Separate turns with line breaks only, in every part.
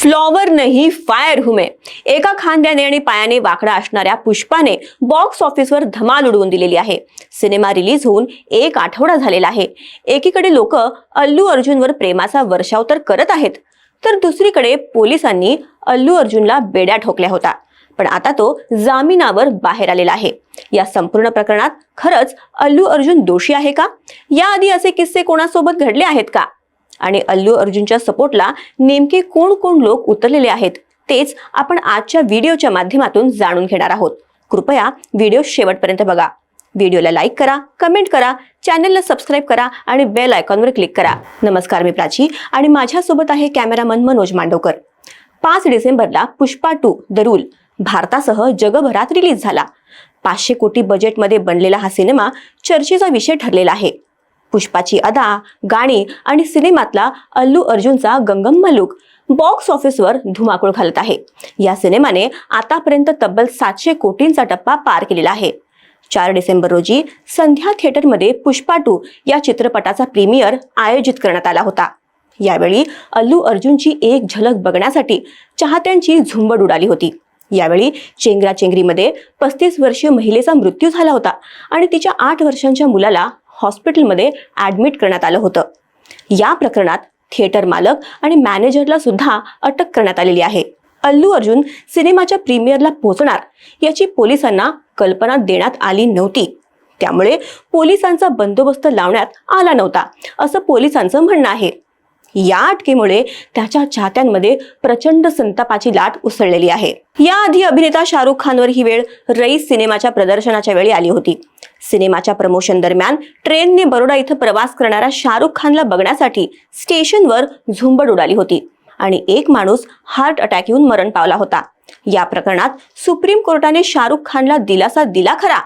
Flower नाही fire हुमे. एका खांद्याने आणि पायाने वाकडा असणाऱ्या पुष्पाने बॉक्स ऑफिसवर धमाल उडवून दिलेली आहे. सिनेमा रिलीज होऊन एक आठवडा झालेला आहे. एकीकडे लोक अल्लू अर्जुनवर प्रेमाचा वर्षाव तर करत आहेत तर दुसरीकडे पोलिसांनी अल्लू अर्जुनला बेड्या ठोकल्या होता. पण आता तो जामिनावर बाहेर आलेला आहे. या संपूर्ण प्रकरणात खरंच अल्लू अर्जुन दोषी आहे का? याआधी असे किस्से कोणासोबत घडले आहेत का? आणि अल्लू अर्जुनच्या सपोर्टला नेमके कोण कोण लोक उतरलेले आहेत तेच आपण आजच्या व्हिडिओच्या माध्यमातून जाणून घेणार आहोत. कृपया व्हिडिओ शेवटपर्यंत बघा. व्हिडिओला लाईक करा कमेंट करा चॅनलला सबस्क्राईब करा आणि बेल आयकॉनवर क्लिक करा. नमस्कार मी प्राची आणि माझ्यासोबत आहे कॅमेरामन मनोज मांडवकर पाच डिसेंबरला पुष्पा टू द रूल भारतासह जगभरात रिलीज झाला. पाचशे कोटी बजेटमध्ये बनलेला हा सिनेमा चर्चेचा विषय ठरलेला आहे. पुष्पाची अदा गाणी आणि सिनेमातला अल्लू अर्जुनचा गंगम मलुक बॉक्स ऑफिसवर धुमाकूळ घालत आहे. या सिनेमाने आतापर्यंत तब्बल सातशे कोटींचा टप्पा पार केलेला आहे. चार डिसेंबर रोजी संध्या थिएटरमध्ये पुष्पा टू या चित्रपटाचा प्रीमियर आयोजित करण्यात आला होता. यावेळी अल्लू अर्जुनची एक झलक बघण्यासाठी चाहत्यांची झुंबड उडाली होती. यावेळी चेंगराचेंगरीमध्ये पस्तीस वर्षीय महिलेचा मृत्यू झाला होता आणि तिच्या आठ वर्षांच्या मुलाला हॉस्पिटलमध्ये ऍडमिट करण्यात आलं होतं. या प्रकरणात थिएटर मालक आणि मॅनेजरला सुद्धा अटक करण्यात आलेली आहे. अल्लू अर्जुन सिनेमाच्या प्रीमियरला पोहोचणार याची पोलिसांना कल्पना देण्यात आली नव्हती. त्यामुळे पोलिसांचा बंदोबस्त लावण्यात आला नव्हता असं पोलिसांचं म्हणणं आहे. या अटकेमुळे त्याच्या चाहत्यांमध्ये प्रचंड संतापाची लाट उसळलेली आहे. याआधी अभिनेता शाहरुख खानवर ही वेळ रईस सिनेमाच्या प्रदर्शनाच्या वेळी आली होती. सिनेमाच्या प्रमोशन दरम्यान ट्रेनने बरोडा इथं प्रवास करणाऱ्या शाहरुख खानला बघण्यासाठी स्टेशनवर झुंबड उडाली होती आणि एक माणूस हार्ट अटॅक येऊन मरण पावला होता. या प्रकरणात सुप्रीम कोर्टाने शाहरुख खानला दिलासा दिला खरा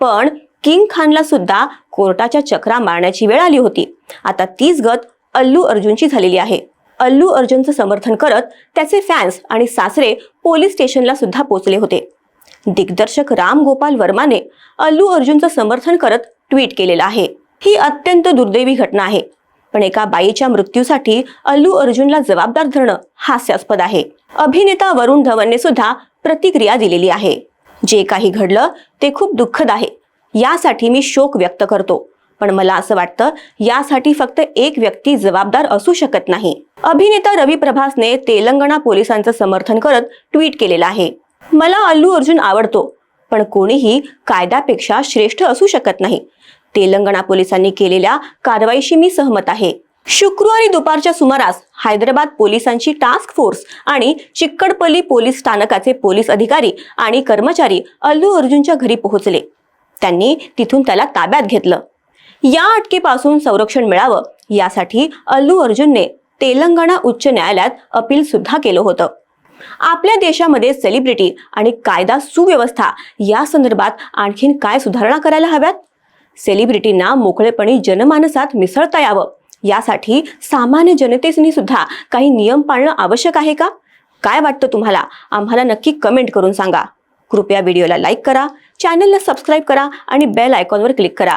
पण किंग खानला सुद्धा कोर्टाच्या चक्रा मारण्याची वेळ आली होती. आता तीच गत अल्लू अर्जुनची झालेली आहे. अल्लू अर्जुनचं समर्थन करत त्याचे फॅन्स आणि सासरे पोलीस स्टेशनला सुद्धा पोचले होते. दिग्दर्शक राम गोपाल वर्माने अल्लू अर्जुनचं समर्थन करत ट्विट केलेलं आहे. ही अत्यंत दुर्दैवी घटना आहे. पण एका बाईच्या मृत्यूसाठी अल्लू अर्जुनला जबाबदार धरणं हास्यास्पद आहे. अभिनेता वरुण धवनने सुद्धा प्रतिक्रिया दिलेली आहे. जे काही घडलं ते खूप दुःखद आहे. यासाठी मी शोक व्यक्त करतो. पण मला असं वाटतं यासाठी फक्त एक व्यक्ती जबाबदार असू शकत नाही. अभिनेता रवी प्रभासने तेलंगणा पोलिसांचं समर्थन करत ट्विट केलेलं आहे. मला अल्लू अर्जुन आवडतो पण कोणीही कायद्यापेक्षा श्रेष्ठ असू शकत नाही. तेलंगणा पोलिसांनी केलेल्या कारवाईशी मी सहमत आहे. शुक्रवारी दुपारच्या सुमारास हैदराबाद पोलिसांची टास्क फोर्स आणि चिक्कडपल्ली पोलीस स्थानकाचे पोलीस अधिकारी आणि कर्मचारी अल्लू अर्जुनच्या घरी पोहोचले. त्यांनी तिथून त्याला ताब्यात घेतलं. या अटकेपासून संरक्षण मिळावं यासाठी अल्लू अर्जुनने तेलंगणा उच्च न्यायालयात अपील सुद्धा केलं होतं. आपल्या देशामध्ये सेलिब्रिटी आणि कायदा सुव्यवस्था या संदर्भात आणखीन काय सुधारणा करायला हव्यात? सेलिब्रिटींना मोकळेपणी जनमानसात मिसळता यावं. यासाठी सामान्य जनतेने सुद्धा काही नियम पाळणं आवश्यक आहे का? काय वाटतं तुम्हाला? आम्हाला नक्की कमेंट करून सांगा. कृपया व्हिडिओला लाईक करा चॅनलला सबस्क्राईब करा आणि बेल आयकॉनवर क्लिक करा.